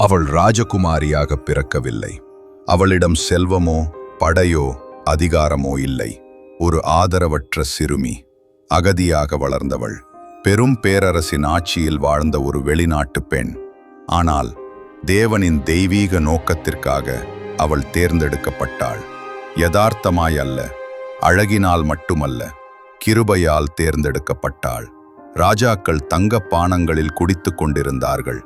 அவள் ராஜகுமாரியாக பிறக்கவில்லை. அவளிடம் செல்வமோ படையோ அதிகாரமோ இல்லை. ஒரு ஆதரவற்ற சிறுமி அகதியாக வளர்ந்தவள். பெரும் பேரரசின் ஆட்சியில் வாழ்ந்த ஒரு வெளிநாட்டு பெண். ஆனால் தேவனின் தெய்வீக நோக்கத்திற்காக அவள் தேர்ந்தெடுக்கப்பட்டாள். யதார்த்தமாய் அல்ல அழகினால் மட்டுமல்ல கிருபையால் தேர்ந்தெடுக்கப்பட்டாள். ராஜாக்கள் தங்கப் பானங்களில் குடித்து கொண்டிருந்தார்கள்.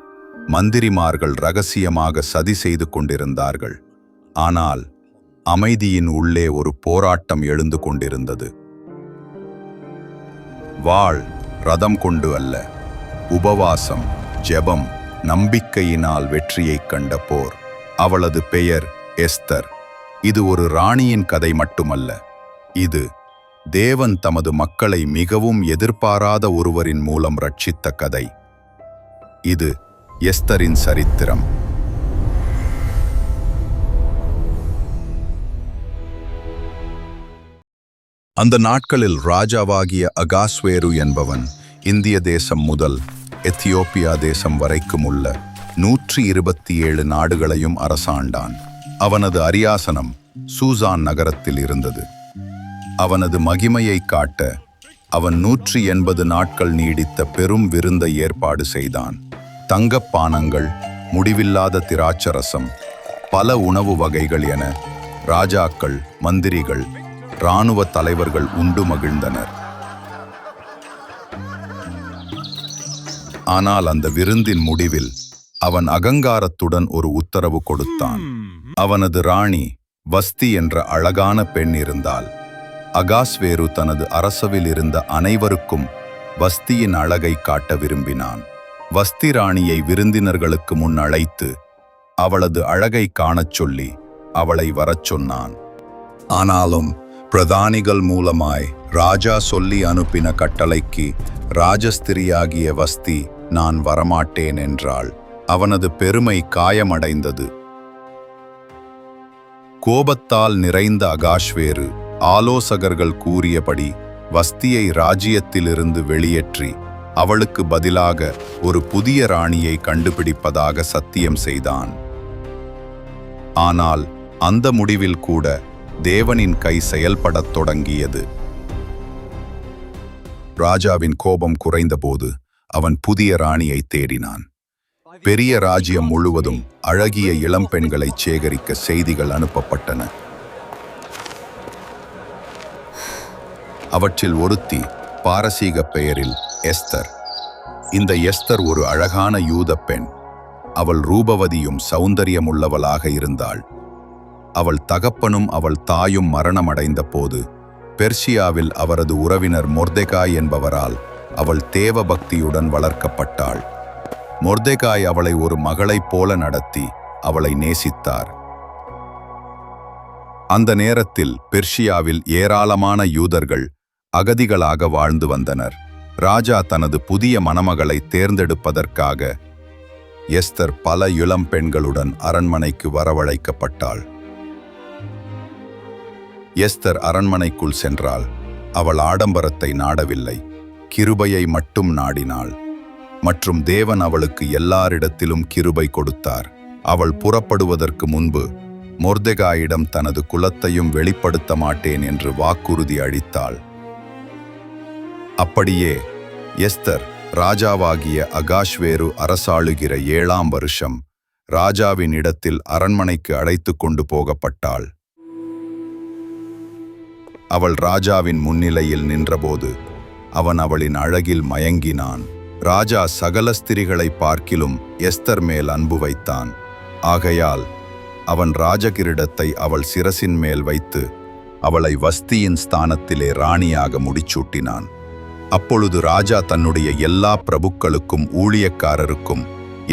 மந்திரிமார்கள் ரகசியமாக சதி செய்து கொண்டிருந்தார்கள். ஆனால் அமைதியின் உள்ளே ஒரு போராட்டம் எழுந்து கொண்டிருந்தது. வாழ் ரதம் கொண்டு அல்ல உபவாசம் ஜெபம் நம்பிக்கையினால் வெற்றியைக் கண்ட போர். அவளது பெயர் எஸ்தர். இது ஒரு ராணியின் கதை மட்டுமல்ல. இது தேவன் தமது மக்களை மிகவும் எதிர்பாராத ஒருவரின் மூலம் ரட்சித்த கதை. இது எஸ்தரின் சரித்திரம். அந்த நாட்களில் ராஜாவாகிய அகாஸ்வேரு என்பவன் இந்திய தேசம் முதல் எத்தியோப்பியா தேசம் வரைக்கும் உள்ள நூற்றி இருபத்தி ஏழு நாடுகளையும் அரசாண்டான். அவனது அரியாசனம் சூசான் நகரத்தில் இருந்தது. அவனது மகிமையை காட்ட அவன் நூற்றி எண்பது நாட்கள் நீடித்த பெரும் விருந்தை ஏற்பாடு செய்தான். தங்கப்பானங்கள் முடிவில்லாத திராட்சரசம் பல உணவு வகைகள் என ராஜாக்கள் மந்திரிகள் இராணுவ தலைவர்கள் உண்டு மகிழ்ந்தனர். ஆனால் அந்த விருந்தின் முடிவில் அவன் அகங்காரத்துடன் ஒரு உத்தரவு கொடுத்தான். அவனது ராணி வஸ்தி என்ற அழகான பெண் இருந்தால் அகாஸ்வேரு தனது அரசவில் இருந்த அனைவருக்கும் வஸ்தியின் அழகை காட்ட விரும்பினான். வஸ்திராணியை விருந்தினர்களுக்கு முன் அழைத்து அவளது அழகை காணச் சொல்லி அவளை வரச் சொன்னான். ஆனாலும் பிரதானிகள் மூலமாய் ராஜா சொல்லி அனுப்பின கட்டளைக்கு ராஜஸ்திரியாகிய வஸ்தி நான் வரமாட்டேன் என்றாள். அவனது பெருமை காயமடைந்தது. கோபத்தால் நிறைந்த அகாஷ்வேரு ஆலோசகர்கள் கூறியபடி வஸ்தியை ராஜ்யத்திலிருந்து வெளியேற்றி அவளுக்கு பதிலாக ஒரு புதிய ராணியை கண்டுபிடிப்பதாக சத்தியம் செய்தான். ஆனால் அந்த முடிவில் கூட தேவனின் கை செயல்படத் தொடங்கியது. ராஜாவின் கோபம் குறைந்தபோது அவன் புதிய ராணியை தேடினான். பெரிய ராஜ்யம் முழுவதும் அழகிய இளம்பெண்களை சேகரிக்க செய்திகள் அனுப்பப்பட்டன. அவற்றில் ஒருத்தி பாரசீக பெயரில் எஸ்தர். இந்த எஸ்தர் ஒரு அழகான யூத பெண். அவள் ரூபவதியும் சௌந்தரியமுள்ளவளாக இருந்தாள். அவள் தகப்பனும் அவள் தாயும் மரணமடைந்த போது பெர்ஷியாவில் அவரது உறவினர் மொர்தெகாய் என்பவரால் அவள் தேவ பக்தியுடன் வளர்க்கப்பட்டாள். மொர்தெகாய் அவளை ஒரு மகளைப் போல நடத்தி அவளை நேசித்தார். அந்த நேரத்தில் பெர்ஷியாவில் ஏராளமான யூதர்கள் அகதிகளாக வாழ்ந்து வந்தனர். ராஜா தனது புதிய மணமகளை தேர்ந்தெடுப்பதற்காக எஸ்தர் பல இளம் பெண்களுடன் அரண்மனைக்கு வரவழைக்கப்பட்டாள். எஸ்தர் அரண்மனைக்குள் சென்றால் அவள் ஆடம்பரத்தை நாடவில்லை. கிருபையை மட்டும் நாடினாள். மற்றும் தேவன் அவளுக்கு எல்லாரிடத்திலும் கிருபை கொடுத்தார். அவள் புறப்படுவதற்கு முன்பு மொர்தெகாயிடம் தனது குலத்தையும் வெளிப்படுத்த மாட்டேன் என்று வாக்குறுதி அளித்தாள். அப்படியே எஸ்தர் ராஜாவாகிய அகாஷ்வேரு அரசாளுகிற ஏழாம் வருஷம் ராஜாவின் இடத்தில் அரண்மனைக்கு அழைத்து கொண்டு போகப்பட்டாள். அவள் ராஜாவின் முன்னிலையில் நின்றபோது அவன் அவளின் அழகில் மயங்கினான். ராஜா சகல ஸ்திரிகளை பார்க்கிலும் எஸ்தர் மேல் அன்பு வைத்தான். ஆகையால் அவன் ராஜகிரீடத்தை அவள் சிரசின் மேல் வைத்து அவளை வஸ்தியின் ஸ்தானத்திலே ராணியாக முடிச்சூட்டினான். அப்பொழுது ராஜா தன்னுடைய எல்லா பிரபுக்களுக்கும் ஊழியக்காரருக்கும்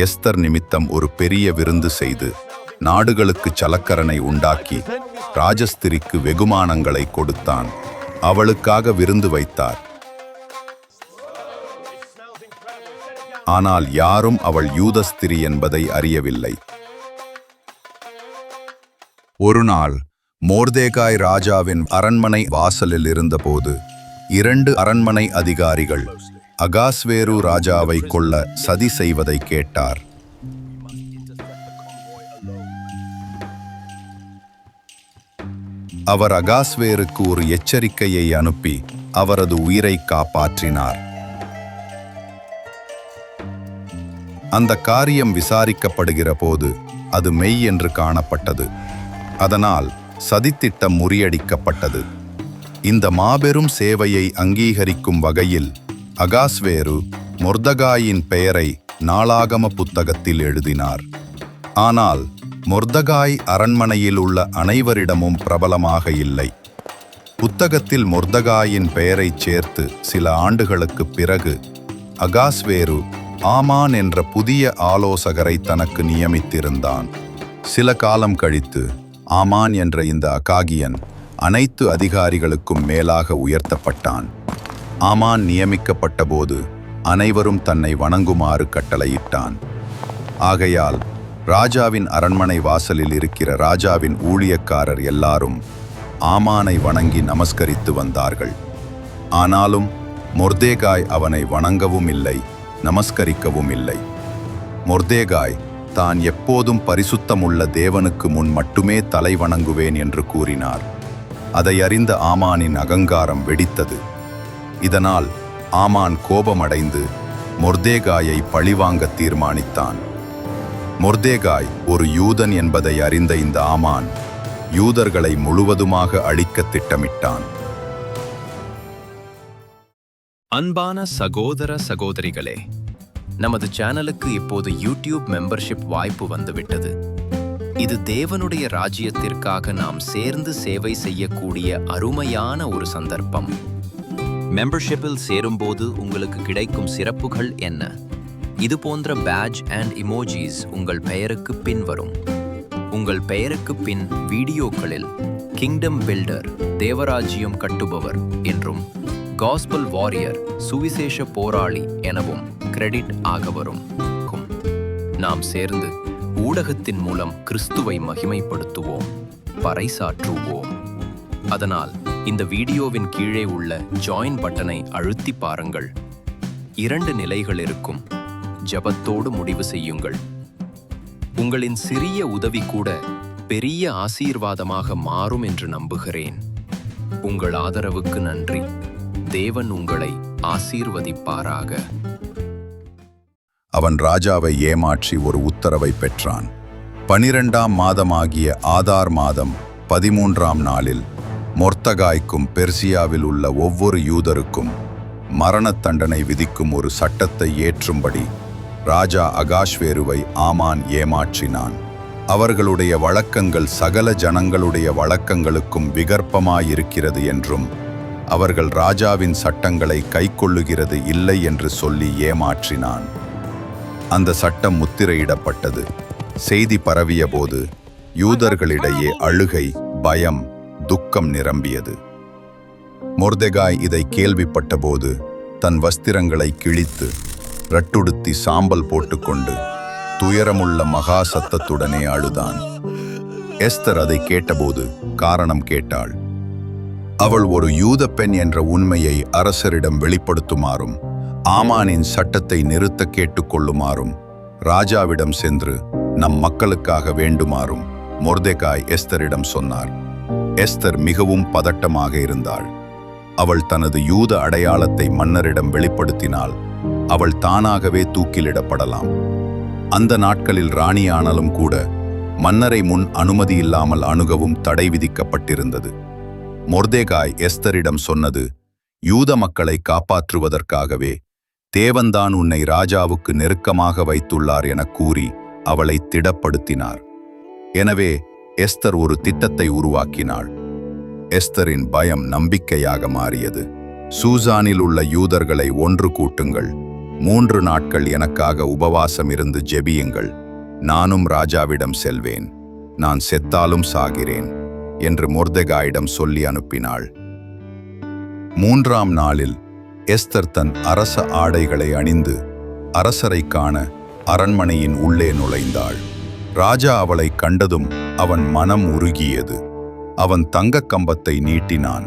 எஸ்தர் நிமித்தம் ஒரு பெரிய விருந்து செய்து நாடுகளுக்கு சலக்கரனை உண்டாக்கி ராஜஸ்திரிக்கு வெகுமானங்களை கொடுத்தான். அவளுக்காக விருந்து வைத்தார். ஆனால் யாரும் அவள் யூதஸ்திரி என்பதை அறியவில்லை. ஒரு நாள் மோர்தேகாய் ராஜாவின் அரண்மனை வாசலில் இருந்தபோது இரண்டு அரண்மனை அதிகாரிகள் அகாஸ்வேரு ராஜாவை கொள்ள சதி செய்வதை கேட்டார். அவர் அகாஸ்வேருக்கு ஒரு எச்சரிக்கையை அனுப்பி அவரது உயிரை காப்பாற்றினார். அந்த காரியம் விசாரிக்கப்படுகிற போது அது மெய் என்று காணப்பட்டது. அதனால் சதித்திட்டம் முறியடிக்கப்பட்டது. இந்த மாபெரும் சேவையை அங்கீகரிக்கும் வகையில் அகாஸ்வேரு மொர்தகாயின் பெயரை நாளாகம புத்தகத்தில் எழுதினார். ஆனால் மொர்தகாய் அரண்மனையில் உள்ள அனைவரிடமும் பிரபலமாக இல்லை. புத்தகத்தில் மொர்தகாயின் பெயரைச் சேர்த்து சில ஆண்டுகளுக்குப் பிறகு அகாஸ்வேரு ஆமான் என்ற புதிய ஆலோசகரை தனக்கு நியமித்திருந்தான். சில காலம் கழித்து ஆமான் என்ற இந்த அகாகியன் அனைத்து அதிகாரிகளுக்கும் மேலாக உயர்த்தப்பட்டான். ஆமான் நியமிக்கப்பட்டபோது அனைவரும் தன்னை வணங்குமாறு கட்டளையிட்டான். ஆகையால் ராஜாவின் அரண்மனை வாசலில் இருக்கிற ராஜாவின் ஊழியக்காரர் எல்லாரும் ஆமானை வணங்கி நமஸ்கரித்து வந்தார்கள். ஆனாலும் மொர்தேகாய் அவனை வணங்கவும் இல்லை நமஸ்கரிக்கவும் இல்லை. மொர்தேகாய் தான் எப்போதும் பரிசுத்தமுள்ள தேவனுக்கு முன் மட்டுமே தலை வணங்குவேன் என்று கூறினார். அதை அறிந்த ஆமானின் அகங்காரம் வெடித்தது. இதனால் ஆமான் கோபமடைந்து மொர்தேகாயை பழிவாங்க தீர்மானித்தான். மொர்தேகாய் ஒரு யூதன் என்பதை அறிந்த இந்த ஆமான் யூதர்களை முழுவதுமாக அழிக்க திட்டமிட்டான். அன்பான சகோதர சகோதரிகளே நமது சேனலுக்கு இப்போது யூடியூப் மெம்பர்ஷிப் வாய்ப்பு வந்துவிட்டது. இது தேவனுடைய ராஜ்யத்திற்காக நாம் சேர்ந்து சேவை செய்யக்கூடிய அருமையான ஒரு சந்தர்ப்பம். மெம்பர்ஷிப்பில் சேரும்போது உங்களுக்கு கிடைக்கும் சிறப்புகள் என்ன? இது போன்ற பேட்ச் அண்ட் இமோஜிஸ் உங்கள் பெயருக்கு பின் வரும். உங்கள் பெயருக்கு பின் வீடியோக்களில் கிங்டம் பில்டர் தேவராஜ்யம் கட்டுபவர் என்றும் காஸ்பல் வாரியர் சுவிசேஷ போராளி எனவும் கிரெடிட் ஆக வரும் நாம் சேர்ந்து ஊடகத்தின் மூலம் கிறிஸ்துவை மகிமைப்படுத்துவோம் பறைசாற்றுவோம். அதனால் இந்த வீடியோவின் கீழே உள்ள ஜாயின் பட்டனை அழுத்தி பாருங்கள். இரண்டு நிலைகள் இருக்கும். ஜெபத்தோடு முடிவு செய்யுங்கள். உங்களின் சிறிய உதவி கூட பெரிய ஆசீர்வாதமாக மாறும் என்று நம்புகிறேன். உங்கள் ஆதரவுக்கு நன்றி. தேவன் உங்களை ஆசீர்வதிப்பாராக. அவன் ராஜாவை ஏமாற்றி ஒரு உத்தரவை பெற்றான். பனிரெண்டாம் மாதமாகிய ஆதார் மாதம் பதிமூன்றாம் நாளில் மொர்த்தகாய்க்கும் பெர்சியாவில் உள்ள ஒவ்வொரு யூதருக்கும் மரண தண்டனை விதிக்கும் ஒரு சட்டத்தை ஏற்றும்படி ராஜா அகாஷ்வேருவை ஆமான் ஏமாற்றினான். அவர்களுடைய வழக்கங்கள் சகல ஜனங்களுடைய வழக்கங்களுக்கும் விகற்பமாயிருக்கிறது என்றும் அவர்கள் ராஜாவின் சட்டங்களை கைக்கொள்ளுகிறது இல்லை என்று சொல்லி ஏமாற்றினான். அந்த சட்டம் முத்திரையிடப்பட்டது. செய்தி பரவியபோது யூதர்களிடையே அழுகை பயம் துக்கம் நிரம்பியது. மொர்தெகாய் இதை கேள்விப்பட்டபோது தன் வஸ்திரங்களை கிழித்து ரட்டுடுத்தி சாம்பல் போட்டுக்கொண்டு துயரமுள்ள மகா சத்தத்துடனே அழுதான். எஸ்தர் அதை கேட்டபோது காரணம் கேட்டாள். அவள் ஒரு யூத பெண் என்ற உண்மையை அரசரிடம் வெளிப்படுத்துமாறும் ஆமானின் சட்டத்தை நிறுத்த கேட்டுக்கொள்ளுமாறும் ராஜாவிடம் சென்று நம் மக்களுக்காக வேண்டுமாறும் மொர்தெகாய் எஸ்தரிடம் சொன்னார். எஸ்தர் மிகவும் பதட்டமாக இருந்தாள். அவள் தனது யூத அடையாளத்தை மன்னரிடம் வெளிப்படுத்தினால் அவள் தானாகவே தூக்கிலிடப்படலாம். அந்த நாட்களில் ராணியானாலும் கூட மன்னரை முன் அனுமதி இல்லாமல் அணுகவும் தடை விதிக்கப்பட்டிருந்தது. மொர்தேகாய் எஸ்தரிடம் சொன்னது யூத மக்களை காப்பாற்றுவதற்காகவே தேவன்தான் உன்னை ராஜாவுக்கு நெருக்கமாக வைத்துள்ளார் என கூறி அவளை திடப்படுத்தினார். எனவே எஸ்தர் ஒரு திட்டத்தை உருவாக்கினாள். எஸ்தரின் பயம் நம்பிக்கையாக மாறியது. சூசானில் உள்ள யூதர்களை ஒன்று கூட்டுங்கள். மூன்று நாட்கள் எனக்காக உபவாசம் இருந்து ஜெபியுங்கள். நானும் ராஜாவிடம் செல்வேன். நான் செத்தாலும் சாகிறேன் என்று மொர்தெகாயிடம் சொல்லி அனுப்பினாள். மூன்றாம் நாளில் எஸ்தர் தன் அரச ஆடைகளை அணிந்து அரசரை காண அரண்மனையின் உள்ளே நுழைந்தாள். ராஜா அவளை கண்டதும் அவன் மனம் உருகியது. அவன் தங்கக் கம்பத்தை நீட்டினான்.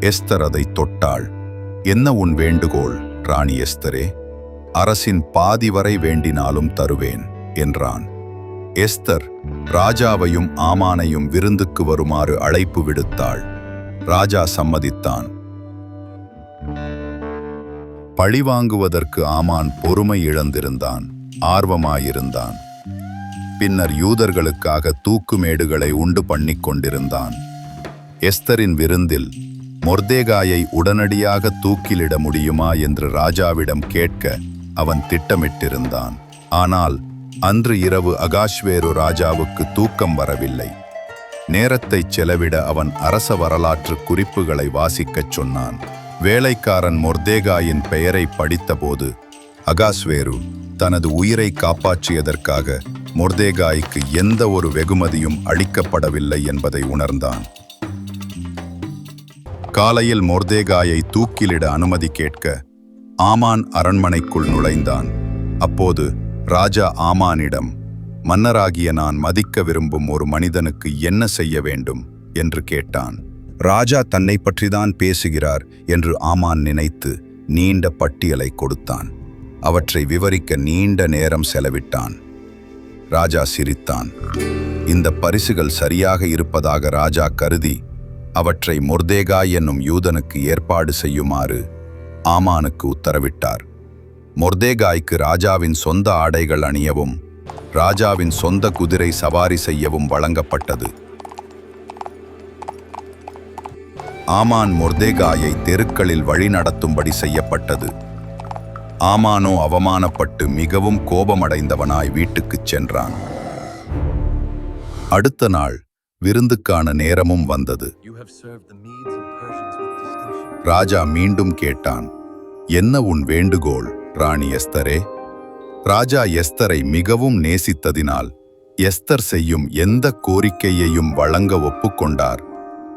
எஸ்தர் அதை தொட்டாள். என்ன உன் வேண்டுகோள் ராணி எஸ்தரே? அரசின் பாதி வரை வேண்டினாலும் தருவேன் என்றான். எஸ்தர் ராஜாவையும் ஆமானையும் விருந்துக்கு வருமாறு அழைப்பு விடுத்தாள். ராஜா சம்மதித்தான். பழிவாங்குவதற்கு ஆமான் பொறுமை இழந்திருந்தான் ஆர்வமாயிருந்தான். பின்னர் யூதர்களுக்காக தூக்குமேடுகளை உண்டு பண்ணிக் கொண்டிருந்தான். எஸ்தரின் விருந்தில் மொர்தேகாயை உடனடியாக தூக்கிலிட முடியுமா என்று ராஜாவிடம் கேட்க அவன் திட்டமிட்டிருந்தான். ஆனால் அன்று இரவு அகாஷ்வேரு ராஜாவுக்கு தூக்கம் வரவில்லை. நேரத்தை செலவிட அவன் அரச வரலாற்று குறிப்புகளை வாசிக்கச் சொன்னான். வேலைக்காரன் மொர்தேகாயின் பெயரை படித்தபோது அகாஸ்வேரு தனது உயிரை காப்பாற்றியதற்காக மொர்தேகாய்க்கு எந்த ஒரு வெகுமதியும் அளிக்கப்படவில்லை என்பதை உணர்ந்தான். காலையில் மொர்தேகாயை தூக்கிலிட அனுமதி கேட்க ஆமான் அரண்மனைக்குள் நுழைந்தான். அப்போது ராஜா ஆமானிடம் மன்னராகிய நான் மதிக்க விரும்பும் ஒரு மனிதனுக்கு என்ன செய்ய வேண்டும்? என்று கேட்டான். ராஜா தன்னை பற்றிதான் பேசுகிறார் என்று ஆமான் நினைத்து நீண்ட பட்டியலை கொடுத்தான். அவற்றை விவரிக்க நீண்ட நேரம் செலவிட்டான். ராஜா சிரித்தான். இந்த பரிசுகள் சரியாக இருப்பதாக ராஜா கருதி அவற்றை மொர்தேகா என்னும் யூதனுக்கு ஏற்பாடு செய்யுமாறு ஆமானுக்கு உத்தரவிட்டார். மொர்தேகாய்க்கு ராஜாவின் சொந்த ஆடைகள் அணியவும் ராஜாவின் சொந்த குதிரை சவாரி செய்யவும் வழங்கப்பட்டது. ஆமான் மொர்தேகாயை தெருக்களில் வழிநடத்தும்படி செய்யப்பட்டது. ஆமானோ அவமானப்பட்டு மிகவும் கோபமடைந்தவனாய் வீட்டுக்குச் சென்றான். அடுத்த நாள் விருந்துக்கான நேரமும் வந்தது. ராஜா மீண்டும் கேட்டான் என்ன உன் வேண்டுகோள் ராணி எஸ்தரே? ராஜா எஸ்தரை மிகவும் நேசித்ததினால் எஸ்தர் செய்யும் எந்த கோரிக்கையையும் வழங்க ஒப்புக்கொண்டார்.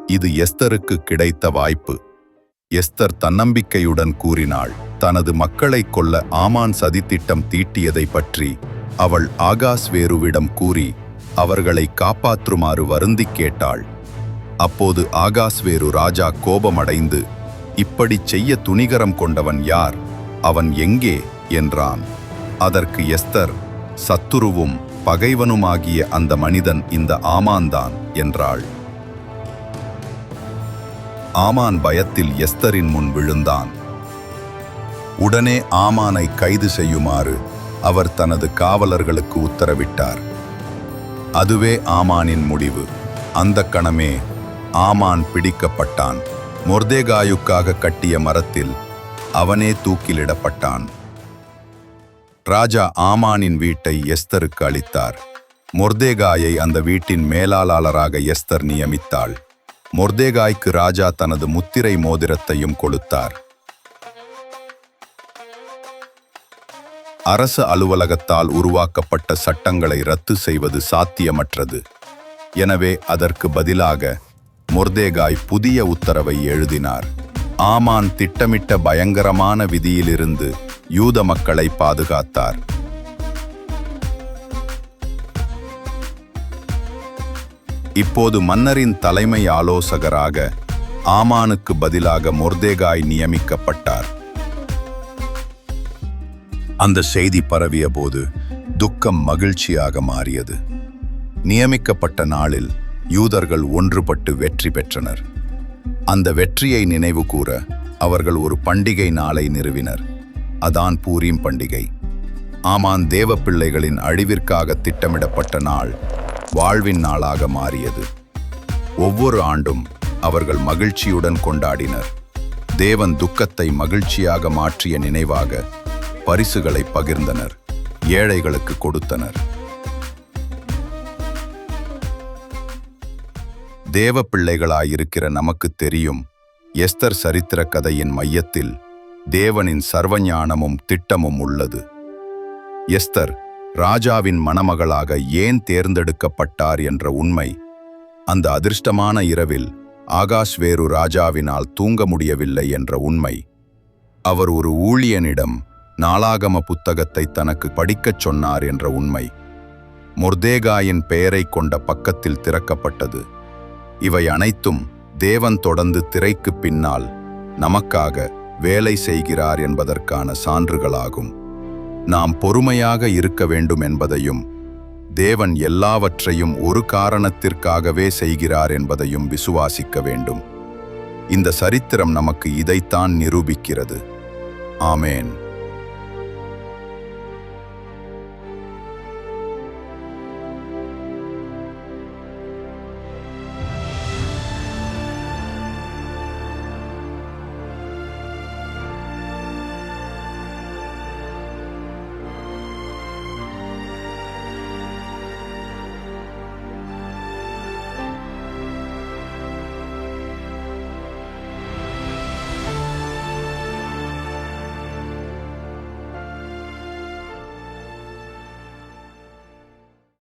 இது எஸ்தருக்கு கிடைத்த வாய்ப்பு. எஸ்தர் தன்னம்பிக்கையுடன் கூறினாள் தனது மக்களைக் கொல்ல ஆமான் சதித்திட்டம் தீட்டியதை பற்றி அவள் ஆகாஸ்வேருவிடம் கூறி அவர்களை காப்பாற்றுமாறு வருந்திக் கேட்டாள். அப்போது ஆகாஸ்வேரு ராஜா கோபமடைந்து இப்படிச் செய்ய துணிகரம் கொண்டவன் யார்? அவன் எங்கே? என்றான். அதற்கு எஸ்தர் சத்துருவும் பகைவனுமாகிய அந்த மனிதன் இந்த ஆமான்தான் என்றாள். ஆமான் பயத்தில் எஸ்தரின் முன் விழுந்தான். உடனே ஆமானை கைது செய்யுமாறு அவர் தனது காவலர்களுக்கு உத்தரவிட்டார். அதுவே ஆமானின் முடிவு. அந்த கணமே ஆமான் பிடிக்கப்பட்டான். மொர்தேகாயுக்காக கட்டிய மரத்தில் அவனே தூக்கிலிடப்பட்டான். ராஜா ஆமானின் வீட்டை எஸ்தருக்கு அளித்தார். மொர்தேகாயை அந்த வீட்டின் மேலாளராக எஸ்தர் நியமித்தாள். மொர்தேகாய்க்கு ராஜா தனது முத்திரை மோதிரத்தையும் கொடுத்தார். அரச அலுவலகத்தால் உருவாக்கப்பட்ட சட்டங்களை ரத்து செய்வது சாத்தியமற்றது. எனவே அதற்கு பதிலாக மொர்தேகாய் புதிய உத்தரவை எழுதினார். ஆமான் திட்டமிட்ட பயங்கரமான விதியிலிருந்து யூத மக்களை பாதுகாத்தார். இப்போது மன்னரின் தலைமை ஆலோசகராக ஆமானுக்கு பதிலாக மொர்தேகாய் நியமிக்கப்பட்டார். அந்த செய்தி பரவிய போது துக்கம் மகிழ்ச்சியாக மாறியது. நியமிக்கப்பட்ட நாளில் யூதர்கள் ஒன்றுபட்டு வெற்றி பெற்றனர். அந்த வெற்றியை நினைவு கூற அவர்கள் ஒரு பண்டிகை நாளை நிறுவினர். அதான் பூரீம் பண்டிகை. ஆமான் தேவப்பிள்ளைகளின் அழிவிற்காக திட்டமிடப்பட்ட நாள். வாழ்வின் நாளாக மாறியது. ஒவ்வொரு ஆண்டும் அவர்கள் மகிழ்ச்சியுடன் கொண்டாடினர். தேவன் துக்கத்தை மகிழ்ச்சியாக மாற்றிய நினைவாக பரிசுகளை பகிர்ந்தனர். ஏழைகளுக்கு கொடுத்தனர். தேவ பிள்ளைகளாயிருக்கிற நமக்கு தெரியும் எஸ்தர் சரித்திர கதையின் மையத்தில் தேவனின் சர்வஞானமும் திட்டமும் உள்ளது. எஸ்தர் ராஜாவின் மணமகளாக ஏன் தேர்ந்தெடுக்கப்பட்டார் என்ற உண்மை அந்த அதிர்ஷ்டமான இரவில் ஆகாஷ்வேரு ராஜாவினால் தூங்க முடியவில்லை என்ற உண்மை. அவர் ஒரு ஊழியனிடம் நாளாகம புத்தகத்தை தனக்கு படிக்கச் சொன்னார் என்ற உண்மை. மொர்தேகாயின் பெயரைக் கொண்ட பக்கத்தில் திறக்கப்பட்டது. இவை அனைத்தும் தேவன் தொடர்ந்து திரைக்கு பின்னால் நமக்காக வேலை செய்கிறார் என்பதற்கான சான்றுகளாகும். நாம் பொறுமையாக இருக்க வேண்டும் என்பதையும் தேவன் எல்லாவற்றையும் ஒரு காரணத்திற்காகவே செய்கிறார் என்பதையும் விசுவாசிக்க வேண்டும். இந்த சரித்திரம் நமக்கு இதைத்தான் நிரூபிக்கிறது. ஆமேன்.